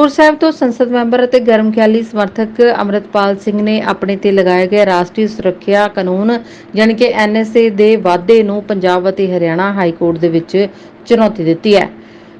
ਹਜ਼ੂਰ ਸਾਹਿਬ ਤੋਂ ਸੰਸਦ ਮੈਂਬਰ ਅਤੇ ਗਰਮ ਖਿਆਲੀ ਸਮਰਥਕ ਅਮਰਤਪਾਲ ਸਿੰਘ ਨੇ ਆਪਣੇ ਤੇ ਲਗਾਏ ਗਏ ਰਾਸ਼ਟਰੀ ਸੁਰੱਖਿਆ ਕਾਨੂੰਨ, ਯਾਨੀ ਕਿ ਐਨਐਸਏ ਦੇ ਵਾਅਦੇ ਨੂੰ ਪੰਜਾਬ ਅਤੇ ਹਰਿਆਣਾ ਹਾਈ ਕੋਰਟ ਦੇ ਵਿੱਚ ਚੁਣੌਤੀ ਦਿੱਤੀ ਹੈ।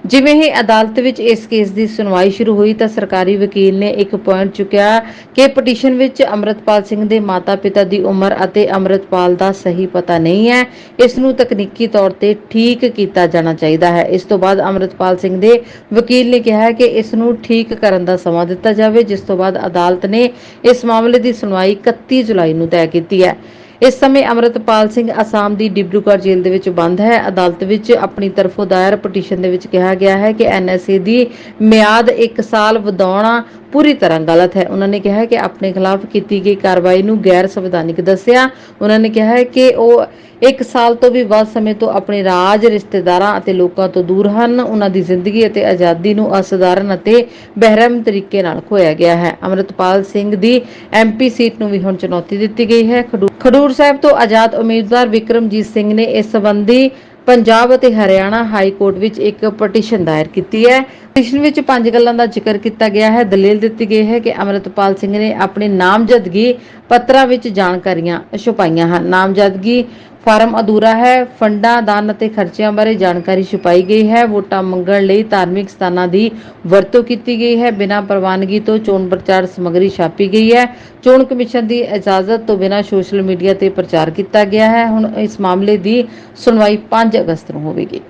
ਜਿਵੇਂ ਹੀ ਅਦਾਲਤ ਵਿੱਚ ਇਸ ਕੇਸ ਦੀ ਸੁਣਵਾਈ ਸ਼ੁਰੂ ਹੋਈ ਤਾਂ ਸਰਕਾਰੀ ਵਕੀਲ ਨੇ ਇੱਕ ਪੁਆਇੰਟ ਚੁੱਕਿਆ ਕਿ ਪਟੀਸ਼ਨ ਵਿੱਚ ਅਮਰਤਪਾਲ ਸਿੰਘ ਦੇ ਮਾਤਾ-ਪਿਤਾ ਦੀ ਉਮਰ ਅਤੇ ਅਮਰਤਪਾਲ ਦਾ ਸਹੀ ਪਤਾ ਨਹੀਂ ਹੈ। ਇਸ ਨੂੰ ਤਕਨੀਕੀ ਤੌਰ ਤੇ ਠੀਕ ਕੀਤਾ ਜਾਣਾ ਚਾਹੀਦਾ ਹੈ। ਇਸ ਤੋਂ ਬਾਅਦ ਅਮਰਤਪਾਲ ਸਿੰਘ ਦੇ ਵਕੀਲ ਨੇ ਕਿਹਾ ਕਿ ਇਸ ਨੂੰ ਠੀਕ ਕਰਨ ਦਾ ਸਮਾਂ ਦਿੱਤਾ ਜਾਵੇ, ਜਿਸ ਤੋਂ ਬਾਅਦ ਅਦਾਲਤ ਨੇ ਇਸ ਮਾਮਲੇ ਦੀ ਸੁਣਵਾਈ 31 ਜੁਲਾਈ ਨੂੰ ਤੈਅ ਕੀਤੀ ਹੈ। ਇਸ ਸਮੇਂ ਅਮਰਤਪਾਲ ਸਿੰਘ ਅਸਾਮ ਦੀ ਡਿਬਰੂਗੜ੍ਹ ਜੇਲ੍ਹ ਦੇ ਵਿੱਚ ਬੰਦ ਹੈ। ਅਦਾਲਤ ਵਿੱਚ ਆਪਣੀ ਤਰਫੋਂ ਦਾਇਰ ਪਟੀਸ਼ਨ ਦੇ ਵਿੱਚ ਕਿਹਾ ਗਿਆ ਹੈ ਕਿ ਐਨਐਸਏ ਦੀ ਮਿਆਦ 1 ਸਾਲ ਵਧਾਉਣਾ ਪੂਰੀ ਤਰ੍ਹਾਂ ਗਲਤ ਹੈ। ਉਹਨਾਂ ਨੇ ਕਿਹਾ ਹੈ ਕਿ ਆਪਣੇ ਖਿਲਾਫ ਕੀਤੀ ਗਈ ਕਾਰਵਾਈ ਨੂੰ ਗੈਰ ਸੰਵਿਧਾਨਿਕ ਦੱਸਿਆ। ਉਹਨਾਂ ਨੇ ਕਿਹਾ ਹੈ ਕਿ ਉਹ ਇੱਕ ਸਾਲ ਤੋਂ ਵੀ ਵੱਧ ਸਮੇਂ ਤੋਂ ਆਪਣੇ ਰਾਜ, ਰਿਸ਼ਤੇਦਾਰਾਂ ਅਤੇ ਲੋਕਾਂ ਤੋਂ ਦੂਰ ਹਨ। ਉਹਨਾਂ ਦੀ ਜ਼ਿੰਦਗੀ ਅਤੇ ਆਜ਼ਾਦੀ ਨੂੰ ਅਸਧਾਰਨ ਅਤੇ ਬਹਿਰਮ ਤਰੀਕੇ ਨਾਲ ਖੋਇਆ ਗਿਆ ਹੈ। ਅਮਰਤਪਾਲ ਸਿੰਘ ਦੀ ਐਮਪੀ ਸੀਟ ਨੂੰ ਵੀ ਹੁਣ ਚੁਣੌਤੀ ਦਿੱਤੀ ਗਈ ਹੈ। ਖਡੂਰ ਸਾਹਿਬ ਤੋਂ ਆਜ਼ਾਦ ਉਮੀਦਵਾਰ ਵਿਕਰਮਜੀਤ ਸਿੰਘ ਨੇ ਇਸ ਸੰਬੰਧੀ ਪੰਜਾਬ ਅਤੇ ਹਰਿਆਣਾ ਹਾਈ ਕੋਰਟ ਵਿੱਚ ਇੱਕ ਪਟੀਸ਼ਨ ਦਾਇਰ ਕੀਤੀ ਹੈ। ਪਟੀਸ਼ਨ ਵਿੱਚ ਪੰਜ ਗੱਲਾਂ ਦਾ ਜ਼ਿਕਰ ਕੀਤਾ ਗਿਆ ਹੈ। ਦਲੀਲ ਦਿੱਤੀ ਗਈ ਹੈ ਕਿ ਅਮਰਤਪਾਲ ਸਿੰਘ ਨੇ ਆਪਣੀ ਨਾਮਜ਼ਦਗੀ ਪੱਤਰਾਂ ਵਿੱਚ ਜਾਣਕਾਰੀਆਂ ਛੁਪਾਈਆਂ ਹਨ। ਨਾਮਜ਼ਦਗੀ ਫਾਰਮ ਅਧੂਰਾ ਹੈ। ਫੰਡਾਂ, ਦਾਨ ਅਤੇ ਖਰਚਿਆਂ ਬਾਰੇ ਜਾਣਕਾਰੀ ਛੁਪਾਈ ਗਈ ਹੈ। ਵੋਟਾਂ ਮੰਗਣ ਲਈ ਧਾਰਮਿਕ ਸਥਾਨਾਂ ਦੀ ਵਰਤੋਂ ਕੀਤੀ ਗਈ ਹੈ। ਬਿਨਾਂ ਪ੍ਰਵਾਨਗੀ ਤੋਂ ਚੋਣ ਪ੍ਰਚਾਰ ਸਮੱਗਰੀ ਛਾਪੀ ਗਈ ਹੈ। ਚੋਣ ਕਮਿਸ਼ਨ ਦੀ ਇਜਾਜ਼ਤ ਤੋਂ ਬਿਨਾਂ ਸੋਸ਼ਲ ਮੀਡੀਆ ਤੇ ਪ੍ਰਚਾਰ ਕੀਤਾ ਗਿਆ ਹੈ। ਹੁਣ ਇਸ ਮਾਮਲੇ ਦੀ ਸੁਣਵਾਈ 5 ਅਗਸਤ ਨੂੰ ਹੋਵੇਗੀ।